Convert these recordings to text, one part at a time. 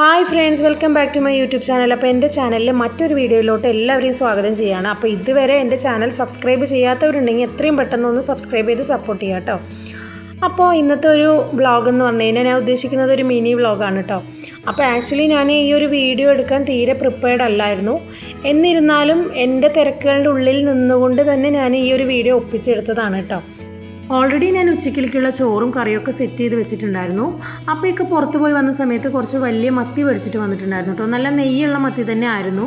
Hi friends welcome back to my YouTube channel അപ്പോൾ എന്റെ ചാനലിൽ മറ്റൊരു വീഡിയോയിലോട്ട് എല്ലാവരെയും സ്വാഗതം ചെയ്യുകയാണ് അപ്പോൾ ഇതുവരെ എന്റെ ചാനൽ സബ്സ്ക്രൈബ് ചെയ്യാത്തവരുണ്ടെങ്കിൽ എത്രയും പെട്ടെന്ന് ഒന്ന് സബ്സ്ക്രൈബ് ചെയ്ത് സപ്പോർട്ട് ചെയ്യാം കേട്ടോ. അപ്പോൾ ഇന്നത്തെ ഒരു വ്ളോഗ് എന്ന് പറഞ്ഞു കഴിഞ്ഞാൽ ഞാൻ ഉദ്ദേശിക്കുന്നത് ഒരു മിനി വ്ളോഗാണ് കേട്ടോ. അപ്പോൾ ആക്ച്വലി ഞാൻ ഈ ഒരു വീഡിയോ എടുക്കാൻ തീരെ പ്രിപ്പയർഡ് അല്ലായിരുന്നു. എന്നിരുന്നാലും എന്റെ തിരക്കുകളുടെ ഉള്ളിൽ നിന്നുകൊണ്ട് തന്നെ ഞാൻ ഈ ഒരു വീഡിയോ ഒപ്പിച്ചെടുത്തതാണ് കേട്ടോ. ഓൾറെഡി ഞാൻ ഉച്ചക്കിലേക്കുള്ള ചോറും കറിയൊക്കെ സെറ്റ് ചെയ്ത് വെച്ചിട്ടുണ്ടായിരുന്നു. അപ്പോഴൊക്കെ പുറത്ത് പോയി വന്ന സമയത്ത് കുറച്ച് വലിയ മത്തി മേടിച്ചിട്ട് വന്നിട്ടുണ്ടായിരുന്നു കേട്ടോ നല്ല നെയ്യുള്ള മത്തി തന്നെ ആയിരുന്നു.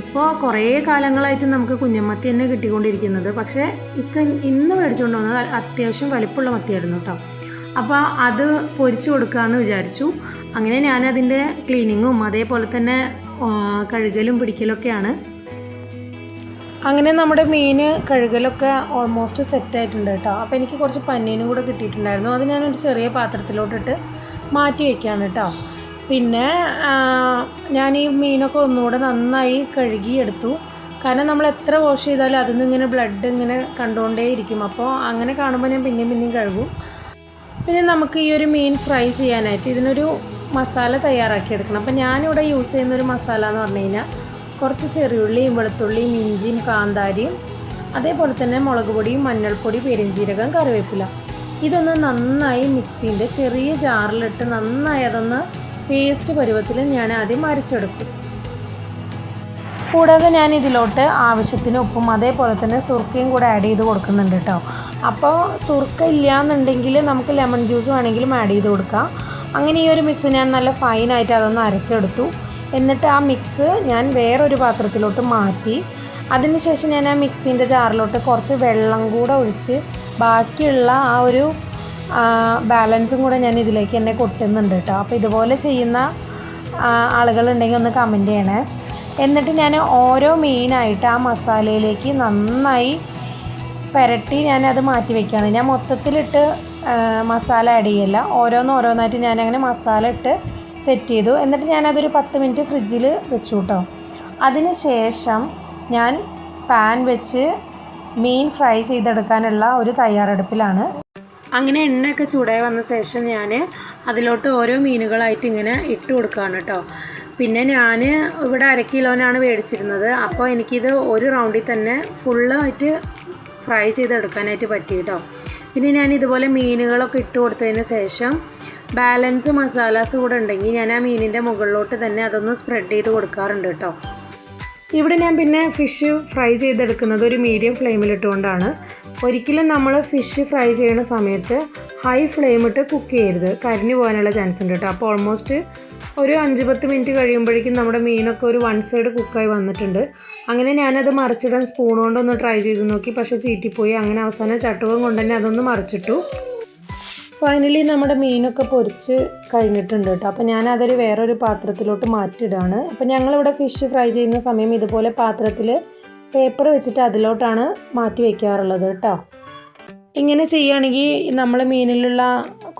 ഇപ്പോൾ കുറേ കാലങ്ങളായിട്ട് നമുക്ക് കുഞ്ഞമത്തി തന്നെ കിട്ടിക്കൊണ്ടിരിക്കുന്നത്. പക്ഷേ ഇക്ക ഇന്ന് മേടിച്ചുകൊണ്ട് വന്നത് അത്യാവശ്യം വലിപ്പമുള്ള മത്തിയായിരുന്നു കേട്ടോ അപ്പോൾ അത് പൊരിച്ചു കൊടുക്കാമെന്ന് വിചാരിച്ചു. അങ്ങനെ ഞാനതിന്റെ ക്ലീനിങ്ങും അതേപോലെ തന്നെ കഴുകലും പിടിക്കലൊക്കെയാണ് അങ്ങനെ നമ്മുടെ മീൻ കഴുകലൊക്കെ ഓൾമോസ്റ്റ് സെറ്റ് ആയിട്ടുണ്ട് കേട്ടോ. അപ്പോൾ എനിക്ക് കുറച്ച് പന്നീനും കൂടെ കിട്ടിയിട്ടുണ്ടായിരുന്നു. അത് ഞാനൊരു ചെറിയ പാത്രത്തിലോട്ടിട്ട് മാറ്റി വയ്ക്കുകയാണ് കേട്ടോ. പിന്നെ ഞാൻ ഈ മീനൊക്കെ ഒന്നുകൂടെ നന്നായി കഴുകിയെടുത്തു കാരണം നമ്മൾ എത്ര വാഷ് ചെയ്താലും അതിൽ നിന്ന് ഇങ്ങനെ ബ്ലഡ് ഇങ്ങനെ കണ്ടുകൊണ്ടേ ഇരിക്കും. അപ്പോൾ അങ്ങനെ കാണുമ്പോൾ ഞാൻ പിന്നെയും പിന്നെയും കഴുകും. പിന്നെ നമുക്ക് ഈ ഒരു മീൻ ഫ്രൈ ചെയ്യാനായിട്ട് ഇതിനൊരു മസാല തയ്യാറാക്കി എടുക്കണം അപ്പോൾ ഞാനിവിടെ യൂസ് ചെയ്യുന്ന ഒരു മസാല എന്ന് പറഞ്ഞു കഴിഞ്ഞാൽ കുറച്ച് ചെറിയുള്ളിയും വെളുത്തുള്ളിയും ഇഞ്ചിയും കാന്താരിയും അതേപോലെ തന്നെ മുളക് പൊടിയും മഞ്ഞൾപ്പൊടി പെരിഞ്ചീരകം കറിവേപ്പില. ഇതൊന്ന് നന്നായി മിക്സിന്റെ ചെറിയ ജാറിലിട്ട് നന്നായി അതൊന്ന് പേസ്റ്റ് പരുവത്തിൽ ഞാൻ ആദ്യം അരച്ചെടുക്കും. കൂടാതെ ഞാൻ ഇതിലോട്ട് ആവശ്യത്തിന് ഉപ്പും അതേപോലെ തന്നെ സുർക്കയും കൂടെ ആഡ് ചെയ്ത് കൊടുക്കുന്നുണ്ട് കേട്ടോ. അപ്പോൾ സുർക്ക ഇല്ലയെന്നുണ്ടെങ്കിൽ നമുക്ക് ലെമൺ ജ്യൂസ് വേണമെങ്കിലും ആഡ് ചെയ്ത് കൊടുക്കാം. അങ്ങനെ ഈ ഒരു മിക്സ് ഞാൻ നല്ല ഫൈനായിട്ട് അതൊന്ന് അരച്ചെടുത്തു. എന്നിട്ട് ആ മിക്സ് ഞാൻ വേറൊരു പാത്രത്തിലോട്ട് മാറ്റി. അതിനുശേഷം ഞാൻ ആ മിക്സിന്റെ ജാറിലോട്ട് കുറച്ച് വെള്ളം കൂടെ ഒഴിച്ച് ബാക്കിയുള്ള ആ ഒരു ബാലൻസും കൂടെ ഞാൻ ഇതിലേക്ക് തന്നെ കൊട്ടുന്നുണ്ട് കേട്ടോ. അപ്പോൾ ഇതുപോലെ ചെയ്യുന്ന ആളുകളുണ്ടെങ്കിൽ ഒന്ന് കമന്റ് ചെയ്യണേ. എന്നിട്ട് ഞാൻ ഓരോ മെയിനായിട്ട് ആ മസാലയിലേക്ക് നന്നായി പുരട്ടി ഞാനത് മാറ്റി വെക്കുകയാണ്. ഞാൻ മൊത്തത്തിലിട്ട് മസാല ആഡ് ചെയ്യല്ല. ഓരോന്ന് ഓരോന്നായിട്ട് ഞാനങ്ങനെ മസാല ഇട്ട് സെറ്റ് ചെയ്തു. എന്നിട്ട് ഞാനതൊരു പത്ത് മിനിറ്റ് ഫ്രിഡ്ജിൽ വെച്ചു കേട്ടോ അതിന് ശേഷം ഞാൻ പാൻ വെച്ച് മീൻ ഫ്രൈ ചെയ്തെടുക്കാനുള്ള ഒരു തയ്യാറെടുപ്പിലാണ്. അങ്ങനെ എണ്ണയൊക്കെ ചൂടായി വന്ന ശേഷം ഞാൻ അതിലോട്ട് ഓരോ മീനുകളായിട്ട് ഇങ്ങനെ ഇട്ട് കൊടുക്കുകയാണ് കേട്ടോ പിന്നെ ഞാൻ ഇവിടെ അര കിലോനാണ് മേടിച്ചിരുന്നത്. അപ്പോൾ എനിക്കിത് ഒരു റൗണ്ടിൽ തന്നെ ഫുള്ളായിട്ട് ഫ്രൈ ചെയ്തെടുക്കാനായിട്ട് പറ്റി കേട്ടോ പിന്നെ ഞാൻ ഇതുപോലെ മീനുകളൊക്കെ ഇട്ട് കൊടുത്തതിന് ശേഷം ബാലൻസ് മസാലാസ് കൂടെ ഉണ്ടെങ്കിൽ ഞാൻ ആ മീനിന്റെ മുകളിലോട്ട് തന്നെ അതൊന്ന് സ്പ്രെഡ് ചെയ്ത് കൊടുക്കാറുണ്ട് കേട്ടോ. ഇവിടെ ഞാൻ പിന്നെ ഫിഷ് ഫ്രൈ ചെയ്തെടുക്കുന്നത് ഒരു മീഡിയം ഫ്ലെയിമിലിട്ടുകൊണ്ടാണ് ഒരിക്കലും നമ്മൾ ഫിഷ് ഫ്രൈ ചെയ്യുന്ന സമയത്ത് ഹൈ ഫ്ലെയിം ഇട്ട് കുക്ക് ചെയ്യരുത്. കരിഞ്ഞു പോകാനുള്ള ചാൻസ് ഉണ്ട് കേട്ടോ. അപ്പോൾ ഓൾമോസ്റ്റ് ഒരു അഞ്ച് പത്ത് മിനിറ്റ് കഴിയുമ്പോഴേക്കും നമ്മുടെ മീനൊക്കെ ഒരു വൺ സൈഡ് കുക്കായി വന്നിട്ടുണ്ട്. അങ്ങനെ ഞാനത് മറിച്ചിടാൻ സ്പൂൺ കൊണ്ടൊന്ന് ട്രൈ ചെയ്ത് നോക്കി. പക്ഷേ ചീറ്റിപ്പോയി. അങ്ങനെ അവസാനം ചട്ടുകം കൊണ്ട് തന്നെ അതൊന്ന് മറിച്ചിട്ടു. ഫൈനലി നമ്മുടെ മീനൊക്കെ പൊരിച്ച് കഴിഞ്ഞിട്ടുണ്ട് കേട്ടോ. അപ്പോൾ ഞാൻ അതൊരു വേറൊരു പാത്രത്തിലോട്ട് മാറ്റിയിടാണ്. അപ്പോൾ ഞങ്ങളിവിടെ ഫിഷ് ഫ്രൈ ചെയ്യുന്ന സമയം ഇതുപോലെ പാത്രത്തിൽ പേപ്പർ വെച്ചിട്ട് അതിലോട്ടാണ് മാറ്റി വയ്ക്കാറുള്ളത് കേട്ടോ. ഇങ്ങനെ ചെയ്യുകയാണെങ്കിൽ നമ്മൾ മീനിലുള്ള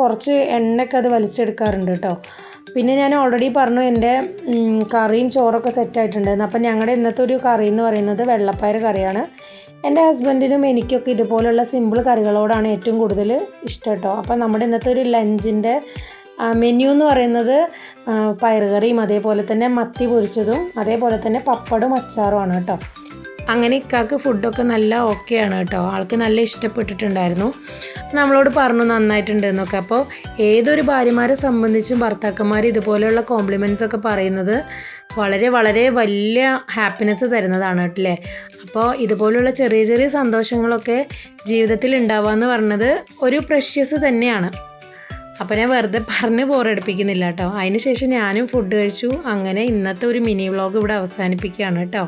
കുറച്ച് എണ്ണയൊക്കെ അത് വലിച്ചെടുക്കാറുണ്ട് കേട്ടോ. പിന്നെ ഞാൻ ഓൾറെഡി പറഞ്ഞു എന്റെ കറിയും ചോറൊക്കെ സെറ്റായിട്ടുണ്ടായിരുന്നു അപ്പം ഞങ്ങളുടെ ഇന്നത്തെ ഒരു കറി എന്ന് പറയുന്നത് വെള്ളപ്പയർ കറിയാണ്. എന്റെ ഹസ്ബൻഡിനും എനിക്കൊക്കെ ഇതുപോലുള്ള സിമ്പിൾ കറികളോടാണ് ഏറ്റവും കൂടുതൽ ഇഷ്ടം കേട്ടോ. അപ്പം നമ്മുടെ ഇന്നത്തെ ഒരു ലഞ്ചിന്റെ മെനു എന്ന് പറയുന്നത് പയറുകറിയും അതേപോലെ തന്നെ മത്തി പൊരിച്ചതും അതേപോലെ തന്നെ പപ്പടും അച്ചാറുമാണ് കേട്ടോ. അങ്ങനെ ഇക്കാക്ക് ഫുഡൊക്കെ നല്ല ഓക്കെയാണ് കേട്ടോ. ആൾക്ക് നല്ല ഇഷ്ടപ്പെട്ടിട്ടുണ്ടായിരുന്നു. നമ്മളോട് പറഞ്ഞു നന്നായിട്ടുണ്ട് എന്നൊക്കെ. അപ്പോൾ ഏതൊരു ഭാര്യമാരെ സംബന്ധിച്ചും ഭർത്താക്കന്മാർ ഇതുപോലെയുള്ള കോംപ്ലിമെന്റ്സ് ഒക്കെ പറയുന്നത് വളരെ വളരെ വലിയ ഹാപ്പിനെസ് തരുന്നതാണ് കേട്ടില്ലേ? അപ്പോൾ ഇതുപോലുള്ള ചെറിയ ചെറിയ സന്തോഷങ്ങളൊക്കെ ജീവിതത്തിൽ ഉണ്ടാവുക എന്ന് പറഞ്ഞത് ഒരു പ്രഷ്യസ് തന്നെയാണ്. അപ്പോൾ ഞാൻ വെറുതെ പറഞ്ഞ് ബോറടിപ്പിക്കുന്നില്ല കേട്ടോ. അതിന് ശേഷം ഞാനും ഫുഡ് കഴിച്ചു. അങ്ങനെ ഇന്നത്തെ ഒരു മിനി വ്ളോഗ് ഇവിടെ അവസാനിപ്പിക്കുകയാണ് കേട്ടോ.